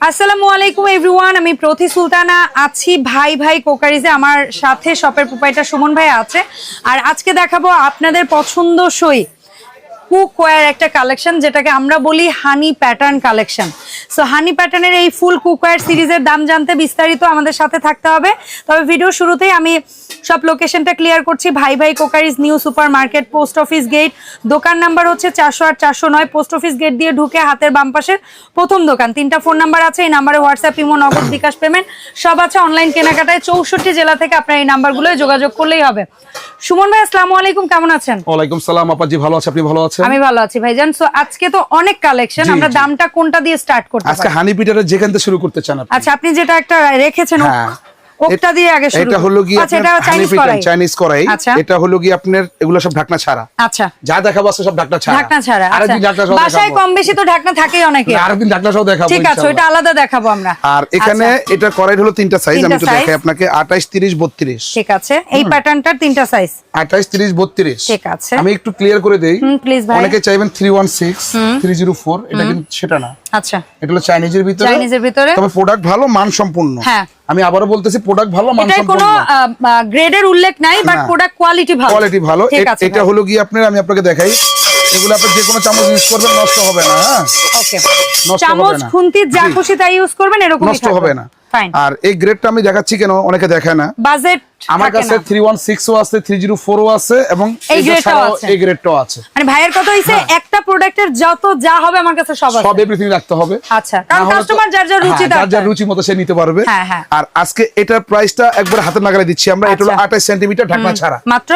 আসসালামু আলাইকুম এভরিওয়ান আমি প্রতি সুলতানা আছি ভাই ভাই কোকারিজে। আমার সাথে শপের প্রোপাইটার সুমন ভাই আছে। আর আজকে দেখাবো আপনাদের পছন্দসই কুকওয়্যার একটা কালেকশন, যেটাকে আমরা বলি honey pattern collection. So honey প্যাটার্নের এই ফুল কুকওয়্যার সিরিজের দাম জানতে বিস্তারিত আমাদের সাথে থাকতে হবে। তবে ভিডিও শুরুতেই আমি সব লোকেশনটা ক্লিয়ার করছি। ভাই ভাই crockeries new super market post office gate দোকান নাম্বার হচ্ছে চারশো আট চারশো নয়। পোস্ট অফিস গেট দিয়ে ঢুকে হাতের বাম পাশের প্রথম দোকান। তিনটা ফোন নাম্বার আছে এই নাম্বারে হোয়াটসঅ্যাপ ইমো নগদ বিকাশ পেমেন্ট সব আছে অনলাইন কেনাকাটায়। চৌষট্টি জেলা থেকে আপনার এই নাম্বারগুলোয় যোগাযোগ করলেই হবে। সুমন ভাই আসসালামু আলাইকুম কেমন আছেন? ওয়ালাইকুম সালাম আপাজি ভালো আছে? আপনি ভালো আছেন? আমি ভালো আছি ভাইজান। সো আজকে তো অনেক কালেকশন আমরা দামটা কোনটা দিয়ে স্টার্ট করতে আজকে হানি পিটারের যেখান থেকে শুরু করতে চান আপনি। আচ্ছা আপনি যেটা একটা রেখেছেন হ্যাঁ। দিয়ে আগে শুরু এটা হলো কি আপনার এটা চাইনিজ করাই চাইনিজ করাই এটা হলো কি আপনার এগুলো সব ঢাকনা ছাড়া। আচ্ছা। যা দেখাবো সব ঢাকনা ছাড়া। ঢাকনা ছাড়া আচ্ছা। ঢাকনা সহ বাসায় কম বেশি তো ঢাকনা থাকেই অনেকে আরেকদিন ঢাকনা সহ দেখাবো ঠিক আছে। ওইটা আলাদা দেখাবো আমরা। আর এখানে আচ্ছা, এটা করাই হলো তিনটা সাইজ আমি একটু দেখাই আপনাকে। আঠাইশ তিরিশ বত্রিশ। ঠিক আছে। এই প্যাটার্নটার তিনটা সাইজ আঠাইশ তিরিশ বত্রিশ। ঠিক আছে। আমি একটু ক্লিয়ার করে দেই। please ভাই। অনেকে চাইবেন three one six three zero four এটা কিন্তু সেটা না। আচ্ছা। এটা হলো চাইনিজের ভিতরে। চাইনিজের ভিতরে? তবে প্রোডাক্ট ভালো মানসম্পন্ন। হ্যাঁ। আমি আবারো বলতেছি প্রোডাক্ট ভালো মানসম্পন্ন। কোনো গ্রেডের উল্লেখ নাই বাট প্রোডাক্ট কোয়ালিটি ভালো। কোয়ালিটি ভালো। এটা হলো গিয়ে আপনার আমি আপনাকে দেখাই। এগুলো আপনি যে কোনো চামচ ইউজ করবেন নষ্ট হবে না হ্যাঁ? ওকে চামচ খুন্তি যা। খুশি তাই ইউজ করবেন এরকম নষ্ট হবে না। আর এই গ্রেডটা আমি দেখাচ্ছি কেন অনেকে দেখায় না। বাজেট আমার কাছে থ্রি ওয়ান সিক্সও আছে থ্রি জিরো ফোরও আছে এবং এই এটা grade টাও ছাড়াও আছে। এই গ্রেডটাও আছে। মানে ভাইয়ের কথা হইছে একটা প্রোডাক্টের যত যা হবে আমার কাছে সব আছে। সব এভরিথিং রাখতে হবে। আচ্ছা কারণ কাস্টমার যার যার রুচি হ্যাঁ, যার রুচি মতো সে নিতে পারবে। হ্যাঁ, হ্যাঁ। আর আজকে এটার প্রাইসটা একবার হাতের নাগালে দিচ্ছি আমরা এটা হলো আচ্ছা। আঠাশ সেন্টিমিটার ঢাকনা ছাড়া। মাত্র?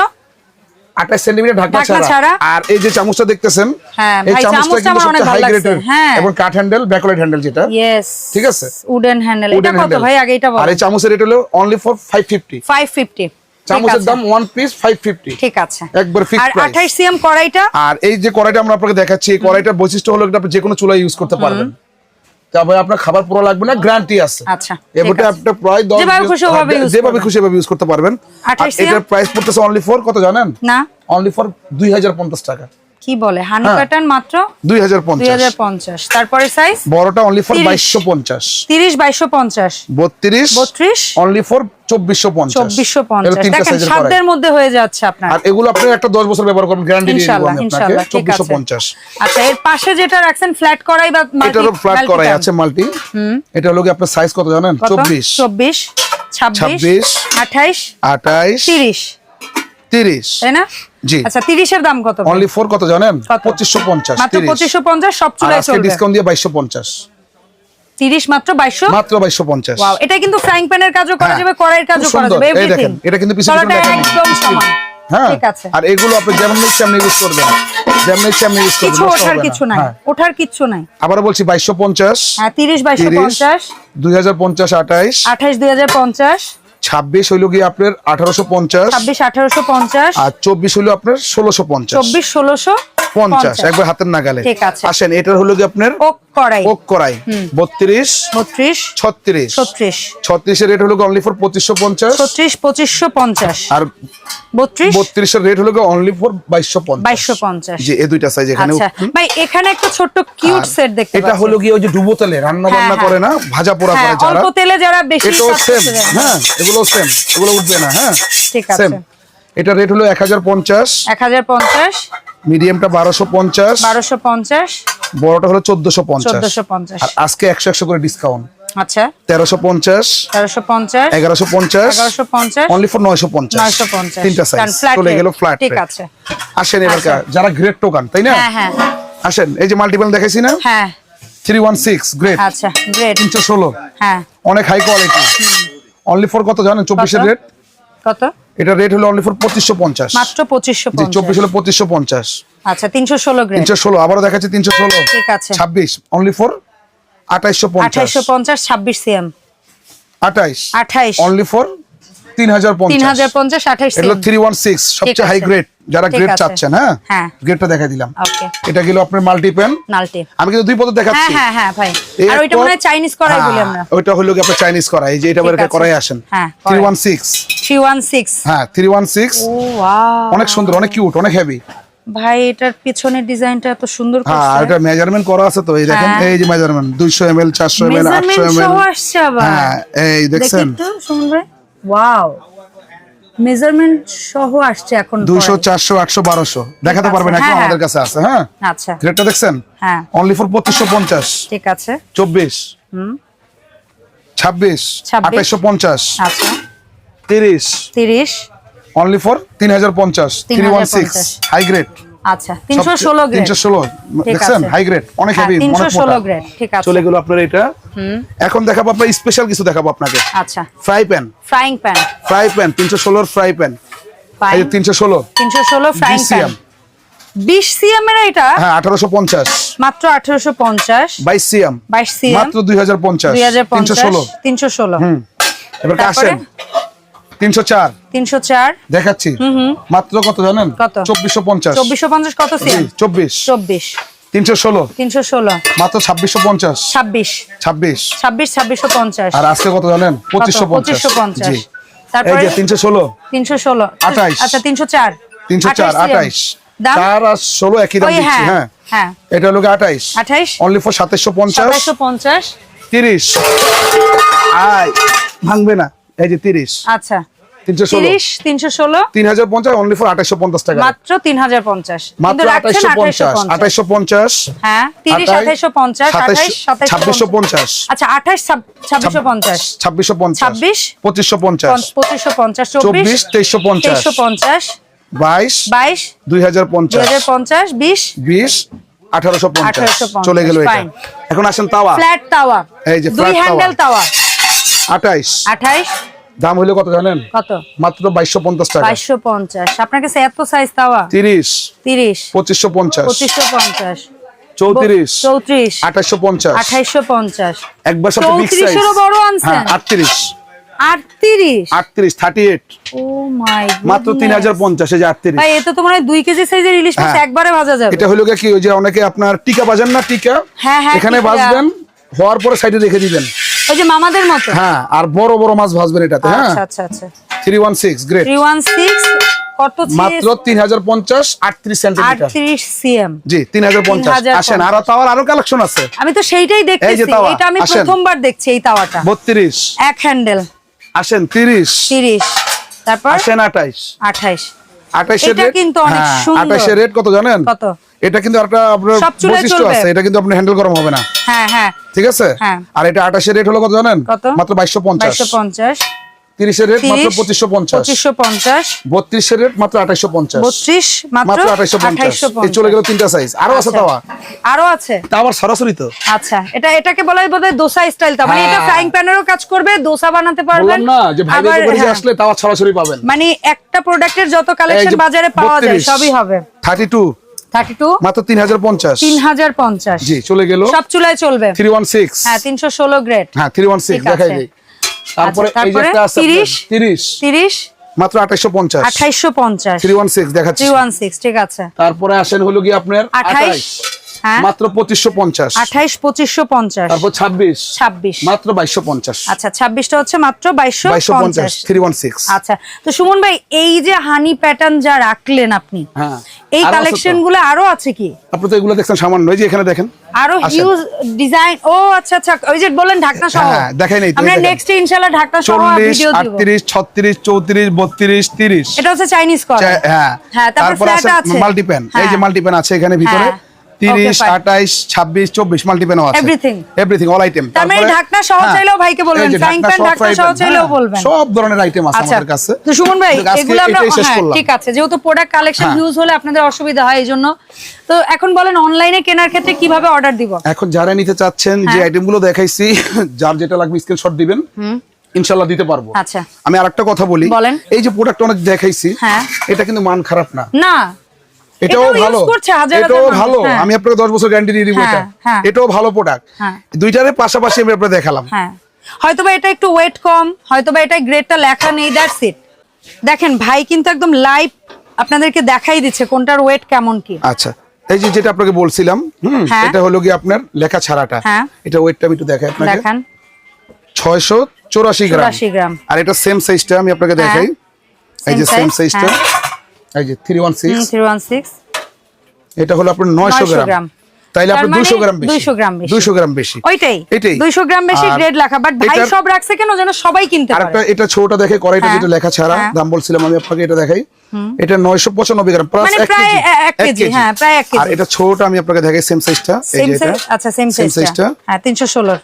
আঠাশ সেন্টিমিটার ঢাকনা ছাড়া। আর এই যে চামচটা দেখতেছেন হ্যাঁ, এই চামচটা কিন্তু সবচেয়ে হাই গ্রেডের হ্যাঁ। এবং কাঠ হ্যান্ডেল ব্যাকলাইট হ্যান্ডেল যেটা। ঠিক আছে? উডেন হ্যান্ডেল এটা কত ভাই? আগে এটা আর এই চামচের রেট হলো অনলি ফর ফাইভ ফিফটি 550 চামচের দাম ওয়ান পিস ফাইভ ফিফটি ঠিক আছে। একবার fixed আর 28 সিএম কড়াইটা? আর এই যে কড়াইটা আমরা আপনাকে দেখাচ্ছি এই কড়াইটার বৈশিষ্ট্য হলো এটা আপনি যে কোনো চুলায় ইউজ করতে পারবেন। তবে আপনার খাবার পুরো লাগবে না গ্যারান্টি আছে। আচ্ছা, আপনি প্রায় 10 যেভাবে খুশি ভাবে যেভাবে খুশি ইউজ করতে পারবেন। আর এটার প্রাইস পড়তেছে অনলি ফর কত জানেন? না। অনলি ফর 2050 টাকা। কি বলে? হানি হ্যাঁ। প্যাটার্ন মাত্র? 2050 2050 তারপরে সাইজ বড়টা অনলি ফর 30 2250 30 2250 32 32 অনলি ফর 2450 2450 দেখেন সাইজের মধ্যে হয়ে যাচ্ছে আপনার। আর এগুলো আপনি একটা 10 বছর ব্যবহার করবেন গ্যারান্টি দিয়ে দিব আমি আপনাকে। ইনশাআল্লাহ ঠিক আছে। 2450 আচ্ছা এর পাশে যেটা রাখছেন ফ্ল্যাট করাই বা মাল্টি ফ্ল্যাট করাই আছে মাল্টি এটা হলো কি আপনার সাইজ কত জানেন? 24 24 26 26 28 28 30 30 তাই না? জি। আচ্ছা 30 এর দাম কত? অনলি ফর কত জানেন? 2550 মাত্র 2550 সব আর চুলায় আজকে ডিসকাউন্ট দিয়ে 2250 30 মাত্র 2200 মাত্র 2250 ওয়াও এটা কিন্তু ফ্রাইং প্যানের কাজও করা হ্যাঁ। যাবে কড়াইয়ের কাজও করা যাবে এভরিথিং এটা কিন্তু পিছনে। একদম সমান। হ্যাঁ ঠিক আছে। আর এগুলো আপনি যেমন নিচ্ছে আপনি ইউজ করবেন। যেমন নিচ্ছে আপনি ইউজ করবেন কিছু নষ্ট ওঠার। কিছু নাই হ্যাঁ। ওঠার কিছু নাই। আবারও বলছি 2250 হ্যাঁ 30 2250 2050 28 28 2050 26 হইল গিয়ে আপনার 1850 26 1850 আর 24 হইল আপনার 1650 24 1600 50 একবার হাতের নাগালে। আসেন এটার হলো কি আপনার? ওক করাই 32 32 36 36 36 এর রেট হলো অনলি ফর 2550 36 2550 আর 32 32 এর রেট হলো অনলি ফর 2250 2250 জি এই দুইটা সাইজ এখানে আচ্ছা। ভাই এখানে একটা ছোট্ট কিউট আর সেট দেখতে এটা হলো ওই যে ডুবো তেলে রান্না হ্যাঁ, বান্না হ্যাঁ। করে না? ভাজা পোড়া হ্যাঁ করে যারা। অল্প তেলে যারা বেশি এটাও সেম হ্যাঁ এগুলো সেম এগুলো উঠবে না হ্যাঁ। ঠিক আছে। সেম এটা রেট হলো 1050 1050 মিডিয়ামটা 1250 1250 বড়টা হলো 1450 1450 আর আজকে 100 100 করে ডিসকাউন্ট আচ্ছা। 1350 1350 1150 1150 অনলি ফর 950 950 তিনটা কারণ সাইজ flat চলে rate। গেল ফ্ল্যাট ঠিক আছে। আসেন এবার। যারা গ্রেট টোকান তাই না? হ্যাঁ হ্যাঁ। আসেন এই যে মাল্টিপল দেখাইছি না? হ্যাঁ। 316 গ্রেট আচ্ছা গ্রেট 316 হ্যাঁ। অনেক হাই কোয়ালিটি অনলি ফর কত জানেন? 24 এর রেট কত? এটা রেট হলো অনলি ফর 2550 মাত্র জি 24 2550 হলো 2550 আচ্ছা 316 গ্রাম 316 আবারও দেখাচ্ছি 316 ঠিক আছে। 26 only for 2850 2850 26 CM 28 28 only for 3050 3050 এটা 316 সবচেয়ে হাই গ্রেড যারা গ্রেড চাচ্ছেন হ্যাঁ? হ্যাঁ। গ্রেডটা দেখাই দিলাম। ওকে এটা গেল আপনার মাল্টিপেন নালটি আমি কিন্তু দুই পদ হ্যাঁ দেখাচ্ছি। হ্যাঁ হ্যাঁ ভাই। আর ওইটা এরপর- চাইনিজ করাই বলি হ্যাঁ, আমরা। ওইটা হলো কি আপনার চাইনিজ করা এই যে এটা ঠিক করাই আসেন। হ্যাঁ, 316 316 হ্যাঁ 316 ও ওয়াও অনেক সুন্দর অনেক কিউট অনেক হেভি ভাই এটার পিছনের ডিজাইনটা এত সুন্দর হ্যাঁ এটা মেজারমেন্ট করা আছে তো এই দেখেন হ্যাঁ। এই যে মেজারমেন্ট দুইশো এম এল চারশো এম এল আটশো এম এল হ্যাঁ এই দেখি দেখছেন? একটু সুমন ভাই। ওয়াও মেজারমেন্ট সহ আসছে এখন দুইশো পরে। চারশো আটশো বারোশো। দেখাতে পারবেন এখন হ্যাঁ, আমাদের। কাছে আছে হ্যাঁ? আচ্ছা। গ্রেডটা দেখছেন? হ্যাঁ। অনলি ফর পঁচিশশো পঞ্চাশ। ঠিক আছে। চব্বিশ। ছাব্বিশ। 26, আঠাইশো পঞ্চাশ। আচ্ছা। তিরিশ। তিরিশ। অনলি ফর তিন হাজার পঞ্চাশ। Three one six 3050 high grade আচ্ছা তিনশো ষোলো গ্রেড তিনশো ষোলো ঠিক দেখছেন? হাই গ্রেড অনেক হ্যাঁ, হেভি অনেক ষোলো মোটা। গ্রেড ঠিক আছে। চলে গেল আপনার এটা এখন দেখাবো আপনার স্পেশাল কিছু দেখাবো আপনাকে। আচ্ছা। Fry pan frying pan fry pan তিনশো ষোলোর ফ্রাই প্যান এই তিনশো ষোলো। তিনশো ষোলো ফ্রাইং প্যান BCM বিশ সিএম এর এটা? হ্যাঁ আঠারোশো পঞ্চাশ। মাত্র আঠারোশো পঞ্চাশ। বাইশ সিএম বাইশ সিএম মাত্র দুই হাজার পঞ্চাশ। দুই হাজার তিনশো ষোলো। তিনশো ষোলো। এবার? আসেন। তিনশো চার। তিনশো চার। দেখাচ্ছি। মাত্র কত জানেন? কত? চব্বিশশো পঞ্চাশ। চব্বিশশো পঞ্চাশ কত চব্বিশ। চব্বিশ। তিনশো ষোলো। তিনশো ষোলো। মাত্র ছাব্বিশশো পঞ্চাশ। ছাব্বিশ। ছাব্বিশ। ছাব্বিশ ছাব্বিশশো পঞ্চাশ। আর আজকে কত জানেন? পঁচিশশো পঞ্চাশ। পঁচিশশো পঞ্চাশ। তারপরে? তিনশো ষোলো। তিনশো ষোলো। 28 আচ্ছা তিনশো চার। তিনশো চার 28 আঠাইশ। চার আর ষোলো একই দাম হ্যাঁ হ্যাঁ। হ্যাঁ। এটা হলো আঠাইশ। আঠাইশ? অনলি ফর সাতাইশশো পঞ্চাশ। সাতাশশো পঞ্চাশ। তিরিশ। আয়। ভাঙবে না। এই যে তিরিশ। আচ্ছা। তিনশো ষোলো। তিরিশ তিনশো ষোলো। তিন হাজার পঞ্চাশ অনলি ফর আঠাইশশো পঞ্চাশ টাকা। মাত্র তিন হাজার পঞ্চাশ মাত্র কিন্তু রাখছেন আঠাইশশো আঠাইশশো পঞ্চাশ। পঞ্চাশ আঠাইশশো পঞ্চাশ। হ্যাঁ তিরিশ আঠাইশ, আঠাইশশো পঞ্চাশ সাতাইশ, আঠাইশ সাতাইশ ছাব্বিশশো পঞ্চাশ। আচ্ছা আঠাইশ ছাব- ছাব্বিশশো পঞ্চাশ। ছাব্বিশশো পঞ্চাশ। ছাব্বিশ, পঁচিশশো পঞ্চাশ। পঞ্চ- পঁচিশশো পঞ্চাশ চব্বিশ। চব্বিশ তেইশশো পঞ্চাশ। পঞ্চাশ। বাইশ। বাইশ। দুই হাজার পঞ্চাশ পঞ্চাশ বিশ। বিশ। আঠারোশো পঞ্চাশ। 1850, চলে গেল এটা। এখন আসেন তাওয়া। ফ্ল্যাট তাওয়া। এই যে দুই হ্যান্ডেল তাওয়া। আঠাইশ। আঠাইশ? দাম হইল কত জানেন? কত? মাত্র বাইশশো পঞ্চাশ টাকা। বাইশশো পঞ্চাশ। আপনার কাছে এত সাইজ তাওয়া? তিরিশ। তিরিশ। পঁচিশশো পঞ্চাশ। পঁচিশশো পঞ্চাশ। চৌত্রিশ। চৌত্রিশ। আঠাশশো পঞ্চাশ। আঠাইশশো পঞ্চাশ। একবার সাথে বড় আনছেন? হ্যাঁ আটত্রিশ। মাত্র তিন হাজার পঞ্চাশ হ্যাঁ। এটা হলো কি ওই যে অনেকে আপনার টিকা বাজান না টিকা? হ্যাঁ, এখানে বাজবেন হওয়ার পরে সাইডে রেখে দিবেন। ওই যে মামাদের মতো? হ্যাঁ আর বড় বড় মাছ ভাজবেন এটাতে হ্যাঁ। আচ্ছা আচ্ছা আচ্ছা। Three one six great. Three one six কত মাত্র তিন হাজার পঞ্চাশ আটত্রিশ সেন্টিমিটার আটত্রিশ সিএম জি তিন হাজার পঞ্চাশ। 3050 আসেন আর তাওয়ার আরও কালেকশন আছে। আমি তো সেইটাই দেখতেছি। এটা আমি। প্রথমবার দেখছি এই তাওয়াটা। বত্রিশ। এক হ্যান্ডেল আসেন তিরিশ। তিরিশ। তারপর? আসেন আঠাইশ। আঠাইশ। আঠাইশের এটা রেট কিন্তু অনেক সুন্দর। আঠাইশের রেট কত জানেন? কত? এটা কিন্তু একটা আপনার বৈশিষ্ট্য আছে এটা কিন্তু আপনি হ্যান্ডেল গরম হবে না। হ্যাঁ হ্যাঁ। ঠিক আছে? হ্যাঁ। আর এটা আঠাশের রেট হলো কত জানেন? কত? মাত্র বাইশশো পঞ্চাশ। তিরিশের রেট মাত্র পঁচিশশো পঞ্চাশ। বত্রিশের রেট মাত্র আঠাইশো পঞ্চাশ। বত্রিশ মাত্র আঠাইশো পঞ্চাশ। চলে গেল তিনটা সাইজ আরও আছে। তাওয়া? আরও আছে? তা আবার সরাসরি তো। আচ্ছা এটা এটাকে বলা হয় বোধহয় দোসা স্টাইল তা মানে। এটা ফ্রাইং প্যানেরও কাজ করবে দোসা বানাতে পারবেন। না যে হ্যাঁ, আসলে তাওয়া সরাসরি পাবেন। মানে একটা প্রোডাক্টের যত কালেকশন বাজারে পাওয়া যায় সবই হবে। থার্টি মাত্র জি চলে গেল। সব চুলায় চলবে। হ্যাঁ গ্রেড। হ্যাঁ দেখাই। তারপরে আচ্ছা, এই যে একটা আছে 30 তিরিশ? তিরিশ। মাত্র দেখাচ্ছি। ঠিক আছে। তারপরে আসেন হলো কি আপনার আঠাইশ? আঠাইশ। হ্যাঁ? মাত্র পঁচিশশো পঞ্চাশ। আঠাইশ পঁচিশশো পঞ্চাশ। তারপর ছাব্বিশ। ছাব্বিশ। মাত্র বাইশশো পঞ্চাশ। আচ্ছা ছাব্বিশটা হচ্ছে মাত্র বাইশশো বাইশশো পঞ্চাশ পঞ্চাশ থ্রি ওয়ান সিক্স। আচ্ছা তো সুমন ভাই এই যে হানি প্যাটার্ন যা রাখলেন আপনি হ্যাঁ। এই কালেকশনগুলো আরও আছে কি? আপনি তো এগুলো দেখছেন সামান্য এই যে এখানে দেখেন। আরও হিউজ ডিজাইন ও আচ্ছা আচ্ছা ওই যে বলেন ঢাকনা সহ। হ্যাঁ, দেখাই নাই আমরা নেক্সট ইনশাআল্লাহ ঢাকনা সহ ভিডিও দিব। আটত্রিশ ছত্রিশ চৌত্রিশ বত্রিশ তিরিশ। এটা হচ্ছে চাইনিজ কর হ্যাঁ হ্যাঁ তারপর আছে মাল্টিপেন মাল্টিপ্যান এই যে মাল্টিপেন মাল্টিপ্যান আছে এখানে ভিতরে। হ্যাঁ। তিরিশ. আঠাইশ ছাব্বিশ চব্বিশ মাল্টিপ্যানও আছে. এভরিথিং অল আইটেম তার মানে ঢাকনা সহ চাইলেও ভাইকে বলবেন, frying pan ঢাকনা সহ চাইলেও বলবেন। সব ধরনের আইটেম আছে আচ্ছা আমাদের কাছে তো সুমন ভাই এগুলো আমরা হ্যাঁ। ঠিক আছে যেহেতু প্রোডাক্ট কালেকশন হ্যাঁ। হলে আপনাদের অসুবিধা হয় এই জন্য তো এখন বলেন অনলাইনে কেনার ক্ষেত্রে কীভাবে অর্ডার দিব এখন যারা নিতে চাচ্ছেন যে হ্যাঁ। আইটেমগুলো দেখাইছি যার যেটা লাগবে স্ক্রিনশট দিবেন ইনশাল্লাহ দিতে পারব আচ্ছা আমি আরেকটা কথা বলি বলেন। এই যে প্রোডাক্ট অনেক দেখাইছি হ্যাঁ। এটা কিন্তু মান খারাপ না না এটাও ভালো। এটাও ভালো। আমি আপনাকে দশ বছর গ্যারান্টি দিয়ে দিব এটা। এটাও ভালো প্রোডাক্ট। দুইটারে পাশাপাশি আমি আপনাকে দেখালাম। হ্যাঁ। হয়তোবা এটা একটু ওয়েট কম হয়তোবা এটা গ্রেডটা লেখা নেই দ্যাটস ইট দেখেন ভাই কিন্তু একদম লাইভ আপনাদেরকে দেখাই দিচ্ছে কোনটার ওয়েট কেমন কি। আচ্ছা এই যে যেটা আপনাকে বলছিলাম হুম হ্যাঁ। এটা হলো কি আপনার লেখা ছাড়াটা। হ্যাঁ। এটা ওয়েটটা আমি একটু দেখাই আপনাকে। দেখান। ছয়শো চৌরাশি গ্রাম। 84 গ্রাম। আর এটা সেম সাইজটা আমি আপনাকে দেখাই। এই যে সেম সাইজটা এই যে three one six three one six এটা হলো আপনার নয়শো 900 গ্রাম। তাইলে তার আপনার মানে গ্রাম বেশি। 200 গ্রাম বেশি। দুশো গ্রাম বেশি। ওইটাই। এটাই। দুইশো গ্রাম বেশি গ্রেড লেখা। বাট ভাই সব রাখছে কেন যেন সবাই কিনতে পারে? এটা ছোটটা দেখে কড়াইটা হ্যাঁ, যেটা লেখা ছাড়া হ্যাঁ। দাম বলছিলাম আমি আপনাকে এটা দেখাই। এটা নয়শো পঁচানব্বই গ্রাম প্লাস মানে এক প্রায় কেজি। কেজি, হ্যাঁ, প্রায় এক কেজি। আর এটা ছোটটা আমি আপনাকে দেখাই সেম সাইজটা এই যে এটা। আচ্ছা সেম সাইজটা হ্যাঁ তিনশো ষোলো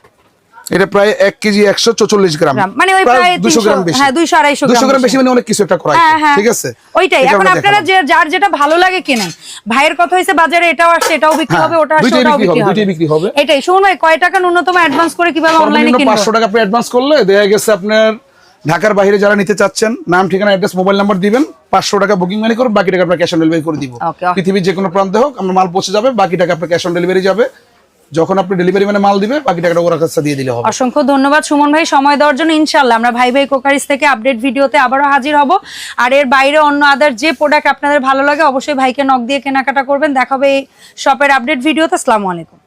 এটা প্রায় এক কেজি একশো চৌচল্লিশ গ্রাম। মানে ওই প্রায় দুশো গ্রাম বেশি। হ্যাঁ, 200 আড়াইশো দুশো গ্রাম বেশি। মানে অনেক কিছু একটা করাই হ্যাঁ হ্যাঁ। ঠিক আছে? ওইটাই। এখন আপনারা যে যার যেটা ভালো লাগে কেনেন। ভাইয়ের কথা হয়েছে বাজারে এটাও আসছে এটাও বিক্রি হবে ওটা আসছে ওটাও বিক্রি হবে, হবে। বিক্রি হবে। এটাই। শুনুন ভাই কয় টাকা ন্যূনতম অ্যাডভান্স করে কীভাবে অনলাইনে পাঁচশো টাকা আপনি অ্যাডভান্স করলে দেখা গেছে আপনার ঢাকার বাইরে যারা নিতে চাচ্ছেন নাম ঠিকানা অ্যাড্রেস মোবাইল নাম্বার দিবেন পাঁচশো টাকা বুকিং মানি করে বাকি টাকা আপনার ক্যাশ অন ডেলিভারি করে দিব. পৃথিবীর যে কোনো প্রান্তে হোক আপনার মাল পৌঁছে যাবে বাকি টাকা আপনার ক্যাশ অন ডেলিভারি যাবে যখন আপনি ডেলিভারি মানে মাল দিবে, বাকি টাকাটা ওরা কাছে দিয়ে দিলে হবে। অসংখ্য ধন্যবাদ, সুমন ভাই। সময় দেওয়ার জন্য ইনশাআল্লাহ আমরা ভাই ভাই কোকারিস থেকে আপডেট ভিডিওতে আবারও হাজির হব। আর এর বাইরে অন্য আদার যে প্রোডাক্ট আপনাদের ভালো লাগে, অবশ্যই ভাইকে নক দিয়ে কেনাকাটা করবেন। দেখাবে এই শপের আপডেট ভিডিওতে। আসসালামু আলাইকুম।